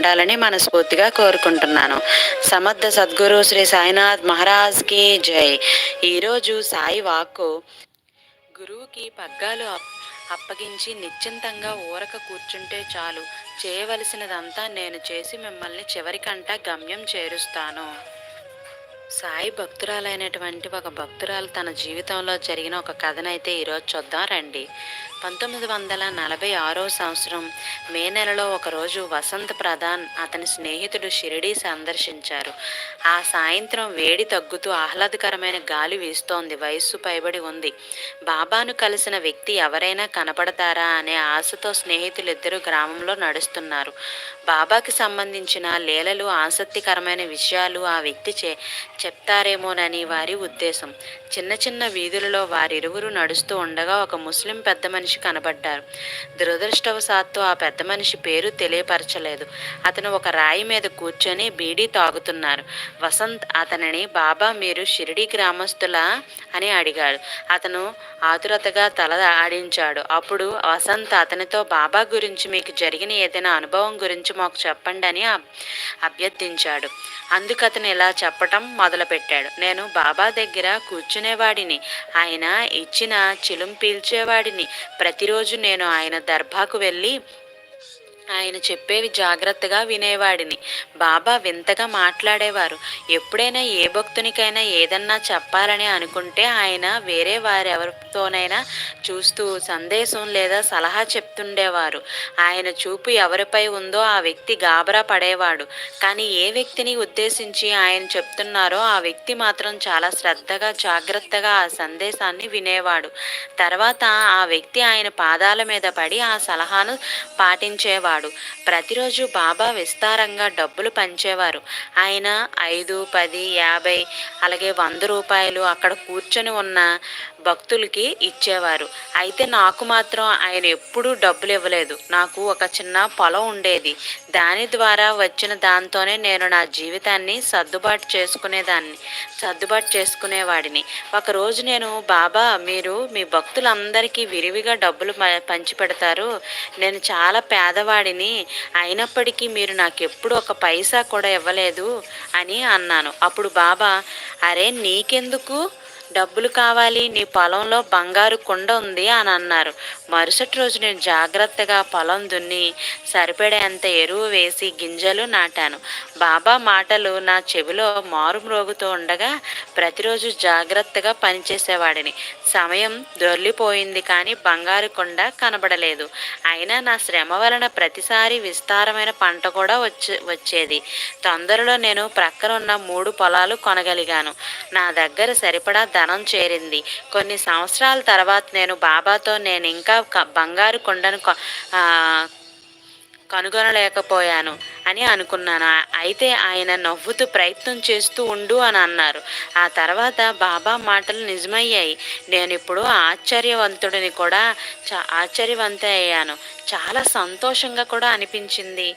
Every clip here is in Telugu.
ఉండాలని మనస్ఫూర్తిగా కోరుకుంటున్నాను. సమర్థ సద్గురు శ్రీ సాయినాథ్ మహారాజ్కి జై. ఈరోజు సాయి వాక్కు గురువుకి పగ్గాలు అప్- అప్పగించి నిశ్చింతంగా ఊరక కూర్చుంటే చాలు. చేయవలసినదంతా నేను చేసి మిమ్మల్ని చివరికంట గమ్యం చేరుస్తాను. సాయి భక్తురాలైనటువంటి ఒక భక్తురాలు తన జీవితంలో జరిగిన ఒక కథనైతే ఈరోజు చూద్దాం రండి. పంతొమ్మిది వందల నలభై ఆరో సంవత్సరం మే నెలలో ఒకరోజు వసంత్ ప్రధాన్ అతని స్నేహితుడు షిరిడీ సందర్శించారు. ఆ సాయంత్రం వేడి తగ్గుతూ ఆహ్లాదకరమైన గాలి వీస్తోంది. వయస్సు పైబడి ఉంది. బాబాను కలిసిన వ్యక్తి ఎవరైనా కనపడతారా అనే ఆశతో స్నేహితులిద్దరూ గ్రామంలో నడుస్తున్నారు. బాబాకి సంబంధించిన లీలలు ఆసక్తికరమైన విషయాలు ఆ వ్యక్తి చే చెప్తారేమోనని వారి ఉద్దేశం. చిన్న చిన్న వీధులలో వారిరువురు నడుస్తూ ఉండగా ఒక ముస్లిం పెద్ద మనిషి కనబడ్డారు. దురదృష్టవశాత్తు ఆ పెద్ద మనిషి పేరు తెలియపరచలేదు. అతను ఒక రాయి మీద కూర్చొని బీడీ తాగుతున్నారు. వసంత్ అతనిని బాబా మీరు షిరిడి గ్రామస్తులా అని అడిగాడు. అతను ఆతురతగా తల ఆడించాడు. అప్పుడు వసంత్ అతనితో బాబా గురించి మీకు జరిగిన ఏదైనా అనుభవం గురించి మాకు చెప్పండి అని అభ్యర్థించాడు. అందుకు అతను ఇలా చెప్పటం మొదలుపెట్టాడు. నేను బాబా దగ్గర కూర్చునేవాడిని. ఆయన ఇచ్చిన చిలుం పీల్చేవాడిని. ప్రతిరోజు నేను ఆయన దర్బాకు వెళ్ళి ఆయన చెప్పేవి జాగ్రత్తగా వినేవాడిని. బాబా వింతగా మాట్లాడేవారు. ఎప్పుడైనా ఏ భక్తునికైనా ఏదన్నా చెప్పాలని అనుకుంటే ఆయన వేరే వారెవరితోనైనా చూస్తూ సందేశం లేదా సలహా చెప్తుండేవారు. ఆయన చూపు ఎవరిపై ఉందో ఆ వ్యక్తి గాబరా పడేవాడు. కానీ ఏ వ్యక్తిని ఉద్దేశించి ఆయన చెప్తున్నారో ఆ వ్యక్తి మాత్రం చాలా శ్రద్ధగా జాగ్రత్తగా ఆ సందేశాన్ని వినేవాడు. తర్వాత ఆ వ్యక్తి ఆయన పాదాల మీద పడి ఆ సలహాను పాటించేవాడు. ప్రతిరోజు బాబా విస్తారంగా డబ్బులు పంచేవారు. ఆయన ఐదు పది యాభై అలాగే వంద రూపాయలు అక్కడ కూర్చొని ఉన్న భక్తులకి ఇచ్చేవారు. అయితే నాకు మాత్రం ఆయన ఎప్పుడూ డబ్బులు ఇవ్వలేదు. నాకు ఒక చిన్న పొలం ఉండేది. దాని ద్వారా వచ్చిన దాంతోనే నేను నా జీవితాన్ని సర్దుబాటు చేసుకునేదాన్ని సర్దుబాటు చేసుకునేవాడిని. ఒకరోజు నేను బాబా మీరు మీ భక్తులందరికీ విరివిగా డబ్బులు పంచిపెడతారు. నేను చాలా పేదవాడిని. అయినప్పటికీ మీరు నాకు ఎప్పుడు ఒక పైసా కూడా ఇవ్వలేదు అని అన్నాను. అప్పుడు బాబా అరే నీకెందుకు? డబ్బులు కావాలి నీ పొలంలో బంగారు కుండ ఉంది అని అన్నారు. మరుసటి రోజు నేను జాగ్రత్తగా పొలం దున్ని సరిపడేంత ఎరువు వేసి గింజలు నాటాను. బాబా మాటలు నా చెవిలో మారు మ్రోగుతూ ఉండగా ప్రతిరోజు జాగ్రత్తగా పనిచేసేవాడిని. సమయం దొర్లిపోయింది కానీ బంగారు కొండ కనబడలేదు. అయినా నా శ్రమ వలన ప్రతిసారి విస్తారమైన పంట కూడా వచ్చే వచ్చేది. తొందరలో నేను ప్రక్కన ఉన్న మూడు పొలాలు కొనగలిగాను. నా దగ్గర సరిపడా ధనం చేరింది. కొన్ని సంవత్సరాల తర్వాత నేను బాబాతో నేను ఇంకా బంగారు కొండను కనుగొనలేకపోయాను అని అనుకున్నాను. అయితే ఆయన నవ్వుతూ ప్రయత్నం చేస్తూ ఉండు అని అన్నారు. ఆ తర్వాత బాబా మాటలు నిజమయ్యాయి. నేను ఇప్పుడు ఆశ్చర్యవంతుడిని కూడా చా ఆశ్చర్యవంత అయ్యాను. చాలా సంతోషంగా కూడా అనిపించింది.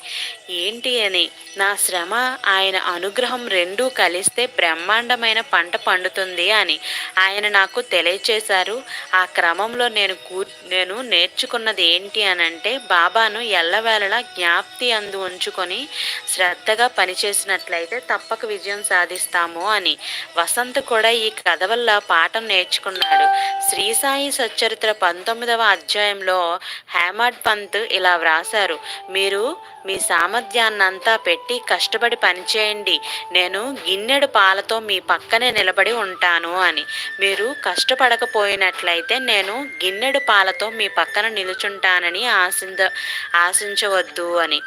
ఏంటి అని? నా శ్రమ ఆయన అనుగ్రహం రెండూ కలిస్తే బ్రహ్మాండమైన పంట పండుతుంది అని ఆయన నాకు తెలియచేశారు. ఆ క్రమంలో నేను కూ నేను నేర్చుకున్నది ఏంటి అని అంటే బాబాను ఎల్లవేళలా జ్ఞాప్తి అందు ఉంచుకొని శ్రద్ధగా పనిచేసినట్లయితే తప్పక విజయం సాధిస్తాము అని. వసంత్ కూడా ఈ కథ వల్ల పాఠం నేర్చుకున్నాడు. శ్రీ సాయి సచ్చరిత్ర పంతొమ్మిదవ అధ్యాయంలో హేమాడ్ పంత్ ఇలా వ్రాసారు మీరు మీ సామర్థ్యాన్నంతా పెట్టి కష్టపడి పనిచేయండి. నేను గిన్నెడు పాలతో మీ పక్కనే నిలబడి ఉంటాను అని. మీరు కష్టపడకపోయినట్లయితే నేను గిన్నెడు పాలతో మీ పక్కన నిలుచుంటానని ఆశించ ఆశించవద్దు. అని.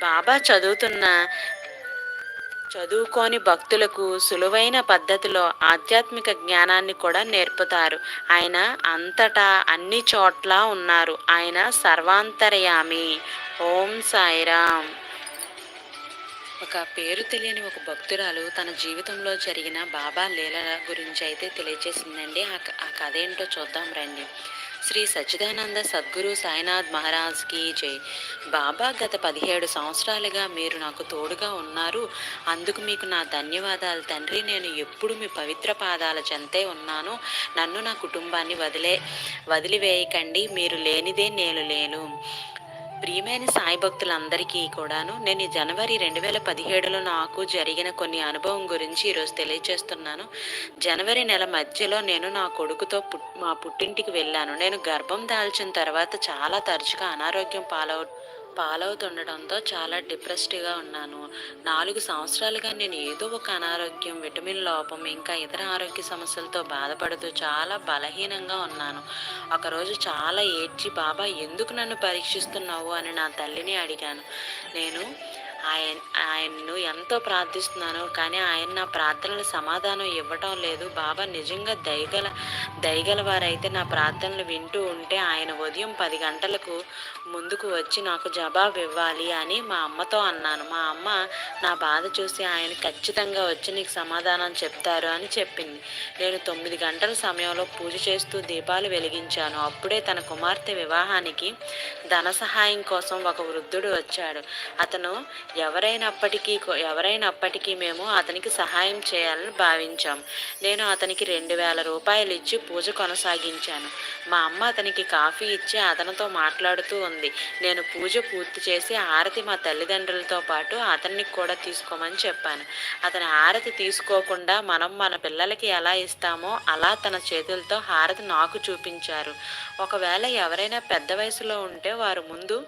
బాబా చదువుతున్న చదువుకోని భక్తులకు సులువైన పద్ధతిలో ఆధ్యాత్మిక జ్ఞానాన్ని కూడా నేర్పుతారు. ఆయన అంతటా అన్ని చోట్ల ఉన్నారు. ఆయన సర్వాంతర్యామి. ఓం సాయిరామ్. ఒక పేరు తెలియని ఒక భక్తురాలు తన జీవితంలో జరిగిన బాబా లీలల గురించి అయితే తెలియజేసిందండి ఆ ఆ కథ ఏంటో చూద్దాం రండి. శ్రీ సచ్చిదానంద సద్గురు సాయినాథ్ మహారాజ్కి జై. బాబా గత పదిహేడు సంవత్సరాలుగా మీరు నాకు తోడుగా ఉన్నారు. అందుకు మీకు నా ధన్యవాదాలు తండ్రి. నేను ఎప్పుడు మీ పవిత్ర పాదాల చెంతే ఉన్నాను. నన్ను నా కుటుంబాన్ని వదిలే వదిలివేయకండి. మీరు లేనిదే నేను లేను. ప్రియమైన సాయి భక్తులందరికీ కూడాను నేను జనవరి రెండు వేల పదిహేడులో నాకు జరిగిన కొన్ని అనుభవం గురించి ఈరోజు తెలియజేస్తున్నాను జనవరి నెల మధ్యలో నేను నా కొడుకుతో మా పుట్టింటికి వెళ్ళాను. నేను గర్భం దాల్చిన తర్వాత చాలా తరచుగా అనారోగ్యం పాలవు పాలవుతుండడంతో చాలా డిప్రెస్డ్గా ఉన్నాను. నాలుగు సంవత్సరాలుగా నేను ఏదో ఒక అనారోగ్యం విటమిన్ లోపం ఇంకా ఇతర ఆరోగ్య సమస్యలతో బాధపడుతూ చాలా బలహీనంగా ఉన్నాను. ఒకరోజు చాలా ఏడ్చి బాబా ఎందుకు నన్ను పరీక్షిస్తున్నావు? అని నా తల్లిని అడిగాను. నేను ఆయన ఆయన్ను ఎంతో ప్రార్థిస్తున్నాను కానీ ఆయన నా ప్రార్థనలు సమాధానం ఇవ్వటం లేదు. బాబా నిజంగా దయగల దయగల వారైతే నా ప్రార్థనలు వింటూ ఉంటే ఆయన ఉదయం పది గంటలకు ముందుకు వచ్చి నాకు జవాబు ఇవ్వాలి అని మా అమ్మతో అన్నాను. మా అమ్మ నా బాధ చూసి ఆయన ఖచ్చితంగా వచ్చి నీకు సమాధానం చెప్తారు అని చెప్పింది. నేను తొమ్మిది గంటల సమయంలో పూజ చేస్తూ దీపాలు వెలిగించాను. అప్పుడే తన కుమార్తె వివాహానికి ధన సహాయం కోసం ఒక వృద్ధుడు వచ్చాడు. అతను ఎవరైనప్పటికీ ఎవరైనప్పటికీ మేము అతనికి సహాయం చేయాలని భావించాం. నేను అతనికి రెండు వేల రూపాయలు ఇచ్చి పూజ కొనసాగించాను. మా అమ్మ అతనికి కాఫీ ఇచ్చి అతనితో మాట్లాడుతూ ఉంది. నేను పూజ పూర్తి చేసి హారతి మా తల్లిదండ్రులతో పాటు అతనికి కూడా తీసుకోమని చెప్పాను. అతని హారతి తీసుకోకుండా మనం మన పిల్లలకి ఎలా ఇస్తామో అలా తన చేతులతో హారతి నాకు చూపించారు. ఒకవేళ ఎవరైనా పెద్ద వయసులో ఉంటే వారు ముందు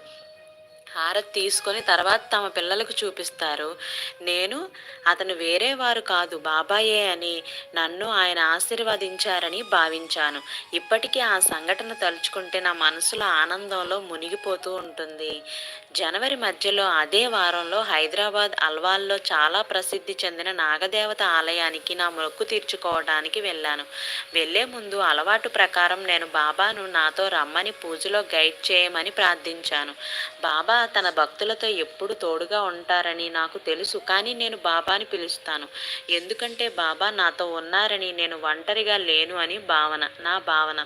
హారతి తీసుకొని తర్వాత తమ పిల్లలకు చూపిస్తారు. నేను అతను వేరే వారు కాదు బాబాయే అని నన్ను ఆయన ఆశీర్వదించారని భావించాను. ఇప్పటికీ ఆ సంఘటన తలుచుకుంటే నా మనసులో ఆనందంలో మునిగిపోతూ ఉంటుంది. జనవరి మధ్యలో అదే వారంలో హైదరాబాద్ అల్వాల్లో చాలా ప్రసిద్ధి చెందిన నాగదేవత ఆలయానికి నా మొక్కు తీర్చుకోవడానికి వెళ్ళాను. వెళ్ళే ముందు అలవాటు ప్రకారం నేను బాబాను నాతో రమ్మని పూజలో గైడ్ చేయమని ప్రార్థించాను. బాబా తన భక్తులతో ఎప్పుడు తోడుగా ఉంటారని నాకు తెలుసు కానీ నేను బాబాని పిలుస్తాను. ఎందుకంటే బాబా నాతో ఉన్నారని నేను ఒంటరిగా లేను అని భావన నా భావన.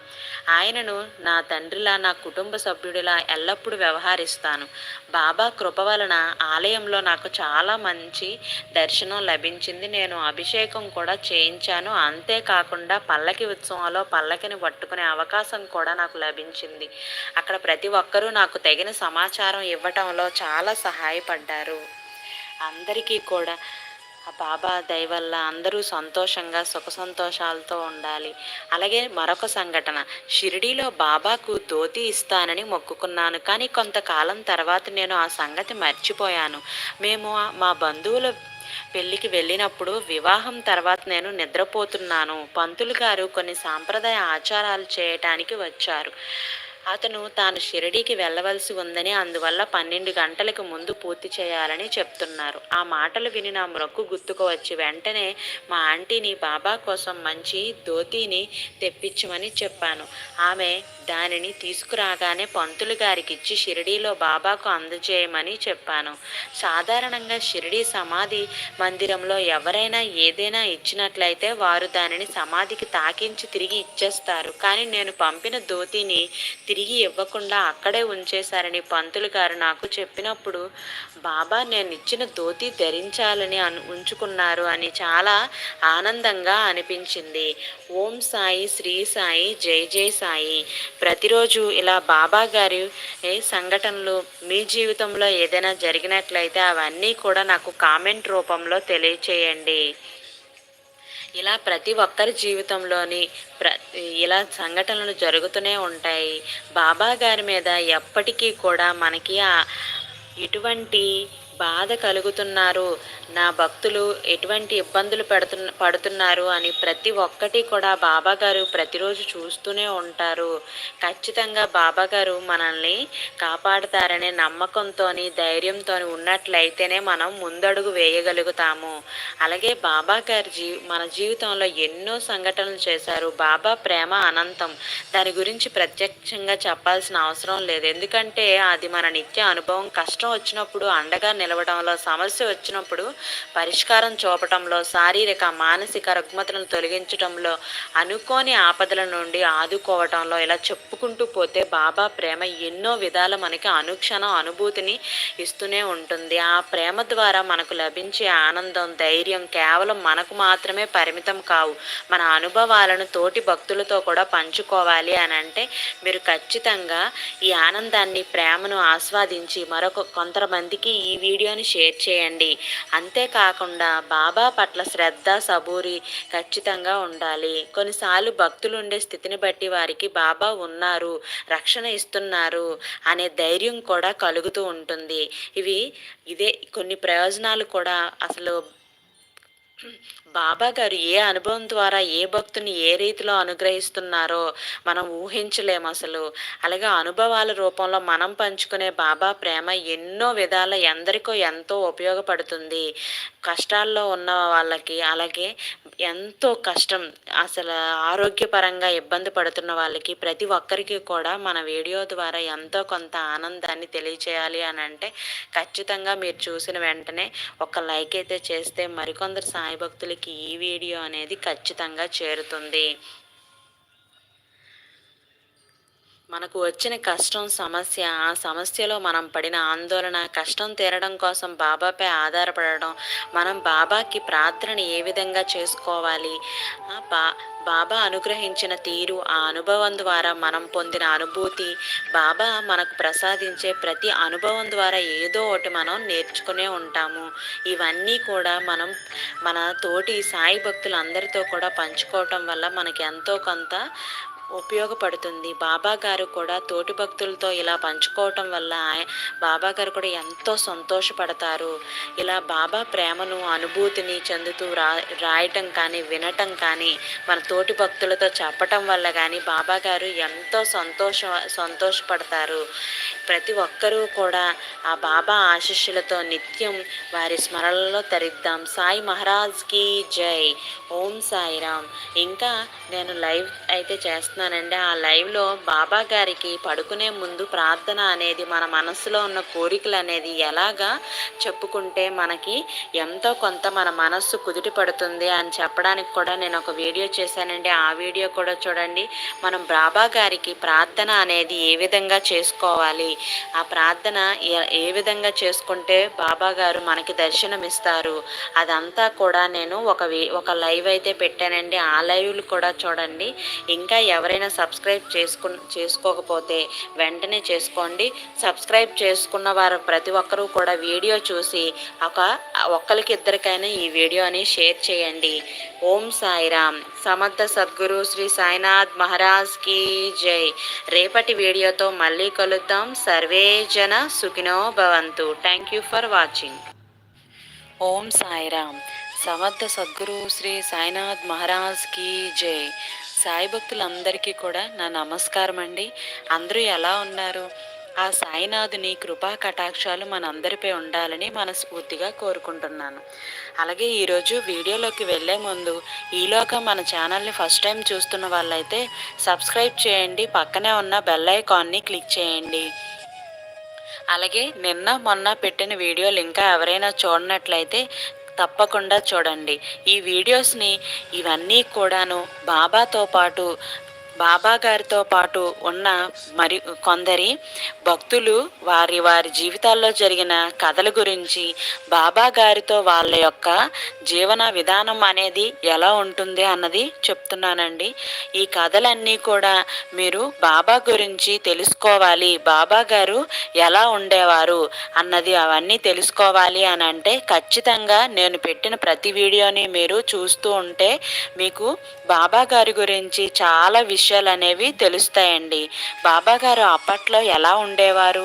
ఆయనను నా తండ్రిలా నా కుటుంబ సభ్యుడిలా ఎల్లప్పుడూ వ్యవహరిస్తాను. బాబా కృప వలన ఆలయంలో నాకు చాలా మంచి దర్శనం లభించింది. నేను అభిషేకం కూడా చేయించాను. అంతేకాకుండా పల్లకి ఉత్సవంలో పల్లకిని పట్టుకునే అవకాశం కూడా నాకు లభించింది. అక్కడ ప్రతి ఒక్కరూ నాకు తగిన సమాచారం ఇవ్వటంలో చాలా సహాయపడ్డారు. అందరికీ కూడా ఆ బాబా దయ వల్ల అందరూ సంతోషంగా సుఖ సంతోషాలతో ఉండాలి. అలాగే మరొక సంఘటన. షిరిడీలో బాబాకు ధోతి ఇస్తానని మొక్కుకున్నాను. కానీ కొంతకాలం తర్వాత నేను ఆ సంగతి మర్చిపోయాను. మేము మా బంధువుల పెళ్ళికి వెళ్ళినప్పుడు వివాహం తర్వాత నేను నిద్రపోతున్నాను. పంతులు గారు కొన్ని సాంప్రదాయ ఆచారాలు చేయటానికి వచ్చారు. అతను తాను షిరిడీకి వెళ్ళవలసి ఉందని అందువల్ల పన్నెండు గంటలకు ముందు పూర్తి చేయాలని చెప్తున్నారు. ఆ మాటలు విని నా మొక్కు గుర్తుకు వచ్చి వెంటనే మా ఆంటీని బాబా కోసం మంచి ధోతీని తెప్పించమని చెప్పాను. ఆమె దానిని తీసుకురాగానే పంతులు గారికి ఇచ్చి షిరిడీలో బాబాకు అందజేయమని చెప్పాను. సాధారణంగా షిరిడీ సమాధి మందిరంలో ఎవరైనా ఏదైనా ఇచ్చినట్లయితే వారు దానిని సమాధికి తాకించి తిరిగి ఇచ్చేస్తారు. కానీ నేను పంపిన ధోతిని తిరిగి ఇవ్వకుండా అక్కడే ఉంచేశారని పంతులు గారు నాకు చెప్పినప్పుడు బాబా నేను ఇచ్చిన ధోతి ధరించాలని అను ఉంచుకున్నారు అని చాలా ఆనందంగా అనిపించింది. ఓం సాయి శ్రీ సాయి జై జై సాయి. ప్రతిరోజు ఇలా బాబా గారి సంఘటనలు మీ జీవితంలో ఏదైనా జరిగినట్లయితే అవన్నీ కూడా నాకు కామెంట్ రూపంలో తెలియచేయండి. ఇలా ప్రతి ఒక్కరి జీవితంలోని ప్ర ఇలా సంఘటనలు జరుగుతూనే ఉంటాయి. బాబా గారి మీద ఎప్పటికీ కూడా మనకి ఎటువంటి బాధ కలుగుతున్నారు. నా భక్తులు ఎటువంటి ఇబ్బందులు పెడుతున్న పడుతున్నారు అని ప్రతి ఒక్కటి కూడా బాబా గారు ప్రతిరోజు చూస్తూనే ఉంటారు. ఖచ్చితంగా బాబా గారు మనల్ని కాపాడుతారనే నమ్మకంతో ధైర్యంతో ఉన్నట్లయితేనే మనం ముందడుగు వేయగలుగుతాము. అలాగే బాబా గారి జీ మన జీవితంలో ఎన్నో సంఘటనలు చేశారు. బాబా ప్రేమ అనంతం. దాని గురించి ప్రత్యక్షంగా చెప్పాల్సిన అవసరం లేదు. ఎందుకంటే అది మన నిత్య అనుభవం. కష్టం వచ్చినప్పుడు అండగా నిలవడంలో సమస్య వచ్చినప్పుడు పరిష్కారం చూపటంలో శారీరక మానసిక రుగ్మతలను తొలగించడంలో అనుకోని ఆపదల నుండి ఆదుకోవటంలో ఇలా చెప్పుకుంటూ పోతే బాబా ప్రేమ ఎన్నో విధాల మనకి అనుక్షణం అనుభూతిని ఇస్తూనే ఉంటుంది. ఆ ప్రేమ ద్వారా మనకు లభించే ఆనందం ధైర్యం కేవలం మనకు మాత్రమే పరిమితం కావు. మన అనుభవాలను తోటి భక్తులతో కూడా పంచుకోవాలి అని అంటే మీరు ఖచ్చితంగా ఈ ఆనందాన్ని ప్రేమను ఆస్వాదించి మరొక కొంతమందికి ఈ వీడియోని షేర్ చేయండి. అంతేకాకుండా బాబా పట్ల శ్రద్ధ సబూరి ఖచ్చితంగా ఉండాలి. కొన్నిసార్లు భక్తులు ఉండే స్థితిని బట్టి వారికి బాబా ఉన్నారు రక్షణ ఇస్తున్నారు అనే ధైర్యం కూడా కలుగుతూ ఉంటుంది. ఇవి ఇదే కొన్ని ప్రయోజనాలు కూడా అసలు బాబా గారు ఏ అనుభవం ద్వారా ఏ భక్తుని ఏ రీతిలో అనుగ్రహిస్తున్నారో మనం ఊహించలేము అసలు. అలాగే అనుభవాల రూపంలో మనం పంచుకునే బాబా ప్రేమ ఎన్నో విధాల ఎందరికో ఎంతో ఉపయోగపడుతుంది. కష్టాల్లో ఉన్న వాళ్ళకి అలాగే ఎంతో కష్టం. అసలు ఆరోగ్యపరంగా ఇబ్బంది పడుతున్న వాళ్ళకి ప్రతి ఒక్కరికి కూడా మన వీడియో ద్వారా ఎంతో కొంత ఆనందాన్ని తెలియచేయాలి అని అంటే ఖచ్చితంగా మీరు చూసిన వెంటనే ఒక లైక్ అయితే చేస్తే మరికొందరు సాయి భక్తులకి ఈ వీడియో అనేది ఖచ్చితంగా చేరుతుంది. మనకు వచ్చిన కష్టం సమస్య ఆ సమస్యలో మనం పడిన ఆందోళన కష్టం తీరడం కోసం బాబాపై ఆధారపడడం మనం బాబాకి ప్రార్థన ఏ విధంగా చేసుకోవాలి? బా బాబా అనుగ్రహించిన తీరు ఆ అనుభవం ద్వారా మనం పొందిన అనుభూతి బాబా మనకు ప్రసాదించే ప్రతి అనుభవం ద్వారా ఏదో ఒకటి మనం నేర్చుకునే ఉంటాము. ఇవన్నీ కూడా మనం మన తోటి సాయి భక్తులందరితో కూడా పంచుకోవటం వల్ల మనకి ఎంతో కొంత ఉపయోగపడుతుంది. బాబా గారు కూడా తోటి భక్తులతో ఇలా పంచుకోవటం వల్ల బాబా గారు కూడా ఎంతో సంతోషపడతారు. ఇలా బాబా ప్రేమను అనుభూతిని చెందుతూ రా రాయటం కానీ వినటం కానీ మన తోటి భక్తులతో చెప్పటం వల్ల కానీ బాబా గారు ఎంతో సంతోష సంతోషపడతారు. ప్రతి ఒక్కరూ కూడా ఆ బాబా ఆశీస్సులతో నిత్యం వారి స్మరణలో తరిద్దాం. సాయి మహారాజ్కి జై. ఓం సాయిరామ్. ఇంకా నేను లైవ్ అయితే చేస్తాను చేస్తున్నానండి ఆ లైవ్లో బాబా గారికి పడుకునే ముందు ప్రార్థన అనేది మన మనసులో ఉన్న కోరికలు అనేది ఎలాగా చెప్పుకుంటే మనకి ఎంతో కొంత మన మనస్సు కుదుటి పడుతుంది అని చెప్పడానికి కూడా నేను ఒక వీడియో చేశానండి. ఆ వీడియో కూడా చూడండి. మనం బాబా గారికి ప్రార్థన అనేది ఏ విధంగా చేసుకోవాలి? ఆ ప్రార్థన ఏ విధంగా చేసుకుంటే బాబా గారు మనకి దర్శనమిస్తారు అదంతా కూడా నేను ఒక ఒక లైవ్ అయితే పెట్టానండి. ఆ లైవ్లు కూడా చూడండి. ఇంకా ఎవరైనా సబ్స్క్రైబ్ చేసుకు చేసుకోకపోతే వెంటనే చేసుకోండి. సబ్స్క్రైబ్ చేసుకున్న వారు ప్రతి ఒక్కరూ కూడా వీడియో చూసి ఒక ఒక్కరికి ఇద్దరికైనా ఈ వీడియోని షేర్ చేయండి. ఓం సాయిరామ్. సమర్థ సద్గురు శ్రీ సాయినాథ్ మహారాజ్కి జై. రేపటి వీడియోతో మళ్ళీ కలుద్దాం. సర్వే జన సుఖినో భవంతు. Thank you for watching Om Sairam. సమర్థ సద్గురు శ్రీ సాయినాథ్ మహారాజ్కి జై. సాయి భక్తులందరికీ కూడా నా నమస్కారం అండి. అందరూ ఎలా ఉన్నారు? ఆ సాయినాథుని కృపా కటాక్షాలు మనందరిపై ఉండాలని మనస్ఫూర్తిగా కోరుకుంటున్నాను. అలాగే ఈరోజు వీడియోలోకి వెళ్ళే ముందు ఈలోగా మన ఛానల్ని ఫస్ట్ టైం చూస్తున్న వాళ్ళైతే సబ్స్క్రైబ్ చేయండి పక్కనే ఉన్న బెల్ ఐకాన్ని క్లిక్ చేయండి. అలాగే నిన్న మొన్న పెట్టిన వీడియోలు ఇంకా ఎవరైనా చూడనట్లయితే తప్పకుండా చూడండి. ఈ వీడియోస్ని ఇవన్నీ కూడాను బాబాతో పాటు బాబా గారితో పాటు ఉన్న మరి కొందరి భక్తులు వారి వారి జీవితాల్లో జరిగిన కథల గురించి బాబా గారితో వాళ్ళ యొక్క జీవన విధానం అనేది ఎలా ఉంటుంది అన్నది చెప్తున్నానండి. ఈ కథలన్నీ కూడా మీరు బాబా గురించి తెలుసుకోవాలి బాబా గారు ఎలా ఉండేవారు అన్నది అవన్నీ తెలుసుకోవాలి అని అంటే ఖచ్చితంగా నేను పెట్టిన ప్రతి వీడియోని మీరు చూస్తూ ఉంటే మీకు బాబా గారి గురించి చాలా విషయం విషయాలు అనేవి తెలుస్తాయండి బాబాగారు అప్పట్లో ఎలా ఉండేవారు?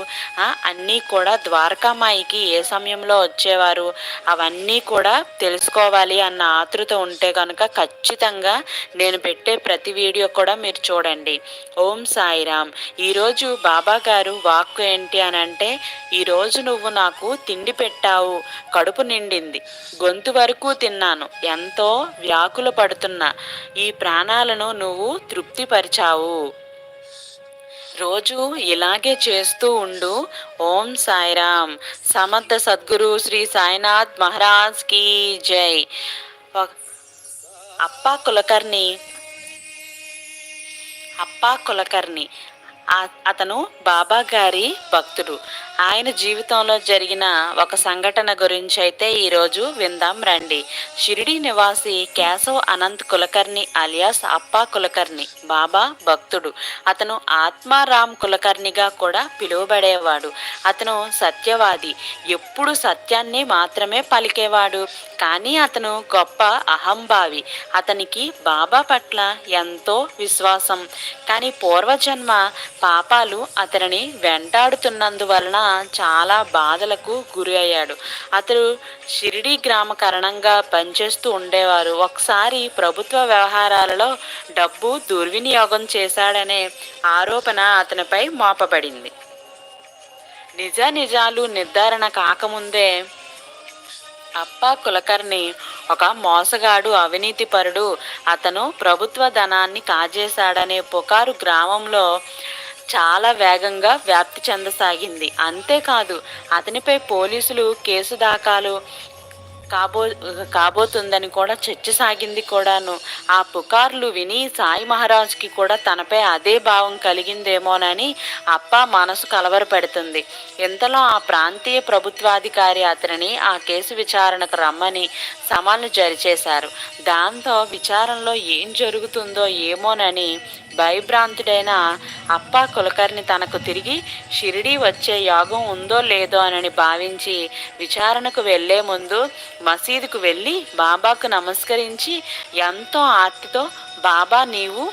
అన్నీ కూడా ద్వారకామాయికి ఏ సమయంలో వచ్చేవారు? అవన్నీ కూడా తెలుసుకోవాలి అన్న ఆతృత ఉంటే కనుక ఖచ్చితంగా నేను పెట్టే ప్రతి వీడియో కూడా మీరు చూడండి. ఓం సాయిరామ్. ఈరోజు బాబా గారు వాక్కు ఏంటి అని అంటే ఈరోజు నువ్వు నాకు తిండి పెట్టావు కడుపు నిండింది గొంతు వరకు తిన్నాను ఎంతో వ్యాకులు పడుతున్నా ఈ ప్రాణాలను నువ్వు తృప్తి పరిచావు. రోజు ఇలాగే చేస్తూ ఉండు. ఓం సాయిరామ్. సమర్థ సద్గురు శ్రీ సాయినాథ్ మహారాజ్ కీ జై. అప్పా కులకర్ణి. అప్పా కులకర్ణి. అతను బాబా గారి భక్తుడు. ఆయన జీవితంలో జరిగిన ఒక సంఘటన గురించి అయితే ఈరోజు విందాం రండి. షిరిడి నివాసి కేశవ్ అనంత్ కులకర్ణి అలియాస్ అప్పా కులకర్ణి బాబా భక్తుడు. అతను ఆత్మారామ్ కులకర్ణిగా కూడా పిలువబడేవాడు. అతను సత్యవాది. ఎప్పుడు సత్యాన్ని మాత్రమే పలికేవాడు. కానీ అతను గొప్ప అహంభావి. అతనికి బాబా పట్ల ఎంతో విశ్వాసం. కానీ పూర్వజన్మ పాపాలు అతనిని వెంటాడుతున్నందువలన చాలా బాధలకు గురి అయ్యాడు. అతడు షిరిడి గ్రామ కారణంగా పనిచేస్తూ ఉండేవారు. ఒకసారి ప్రభుత్వ వ్యవహారాలలో డబ్బు దుర్వినియోగం చేశాడనే ఆరోపణ అతనిపై మోపబడింది. నిజ నిజాలు నిర్ధారణ కాకముందే అప్పా కులకర్ణి ఒక మోసగాడు అవినీతిపరుడు అతను ప్రభుత్వ ధనాన్ని కాజేశాడనే పుకారు గ్రామంలో చాలా వేగంగా వ్యాప్తి చెందసాగింది. అంతేకాదు అతనిపై పోలీసులు కేసు దాఖలు కాబో కాబోతుందని కూడా చర్చ సాగింది కూడాను. ఆ పుకార్లు విని సాయి మహారాజ్కి కూడా తనపై అదే భావం కలిగిందేమోనని అప్ప మనసు కలవరపెడుతుంది. ఇంతలో ఆ ప్రాంతీయ ప్రభుత్వాధికారి అతనిని ఆ కేసు విచారణకు రమ్మని సమన్లు జరిచేశారు దాంతో విచారణలో ఏం జరుగుతుందో ఏమోనని భయభ్రాంతుడైన అప్ప కులకర్ణి తనకు తిరిగి షిరిడి వచ్చే యోగం ఉందో లేదో అని భావించి విచారణకు వెళ్ళే ముందు మసీదుకు వెళ్ళి బాబాకు నమస్కరించి ఎంతో ఆర్తితో బాబా నీవు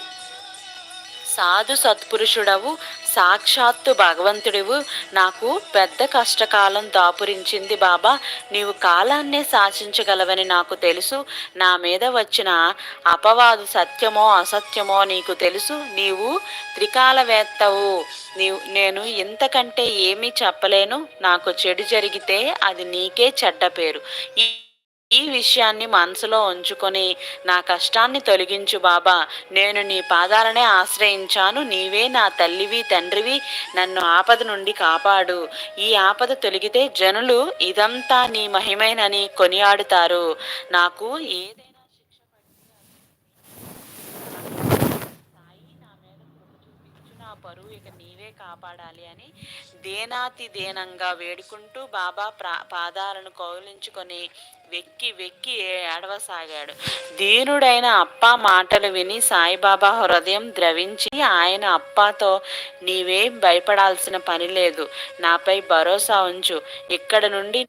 సాధు సత్పురుషుడవు సాక్షాత్తు భగవంతుడివు. నాకు పెద్ద కష్టకాలం దాపురించింది బాబా. నీవు కాలాన్నే శాసించగలవని నాకు తెలుసు. నా మీద వచ్చిన అపవాదు సత్యమో అసత్యమో నీకు తెలుసు. నీవు త్రికాలవేత్తవు. నీవు నేను ఇంతకంటే ఏమీ చెప్పలేను. నాకు చెడు జరిగితే అది నీకే చెడ్డ పేరు. ఈ విషయాన్ని మనసులో ఉంచుకొని నా కష్టాన్ని తొలగించు బాబా. నేను నీ పాదాలనే ఆశ్రయించాను. నీవే నా తల్లివి తండ్రివి. నన్ను ఆపద నుండి కాపాడు. ఈ ఆపద తొలగితే జనులు ఇదంతా నీ మహిమైనని కొనియాడుతారు. నాకు ఏదైనా సాయి నా మీద కృప చూపించు నా పరువు ఇక నీవే కాపాడాలి అని దేనాతి దేనంగా వేడుకుంటూ బాబా ప్రా పాదాలను కౌలించుకొని వెక్కి వెక్కి ఏడవసాగాడు. దీనుడైన అప్ప మాటలు విని సాయిబాబా హృదయం ద్రవించి ఆయన అప్పాతో నీవేం భయపడాల్సిన పని లేదు. నాపై భరోసా ఉంచు. ఇక్కడ నుండి